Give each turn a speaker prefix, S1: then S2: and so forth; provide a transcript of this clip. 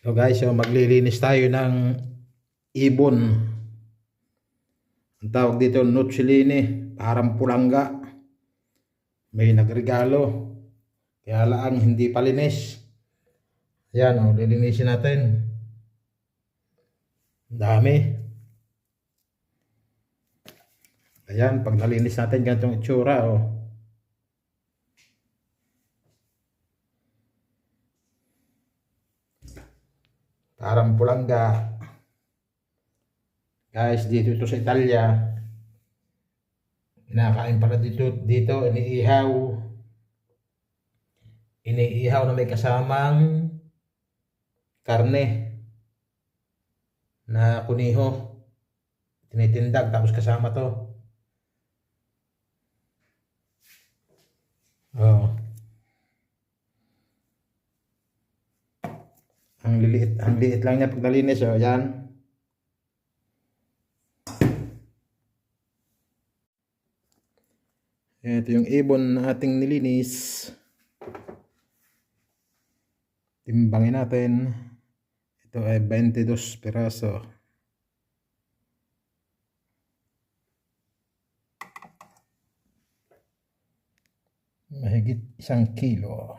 S1: So guys, so maglilinis tayo ng ibon. Ang tawag dito, nutsilini, parang pulangga. May nagregalo. Kaya lang hindi palinis. Ayan, oh, lilinisin natin. Dami. Ayan, pag nalinis natin, ganitong itsura, oh. Parang pulangga. Guys, dito ito sa Italia. Kinakain pala dito, dito, iniihaw. Iniihaw na may kasamang karne na kuniho. Tinitindag, tapos kasama to. Oh. Ang liliit, ang liit lang niya pag nalinis, oh, yan. Ito yung ibon na ating nilinis. Timbangin natin. Ito ay 22 piraso. Mahigit isang kilo.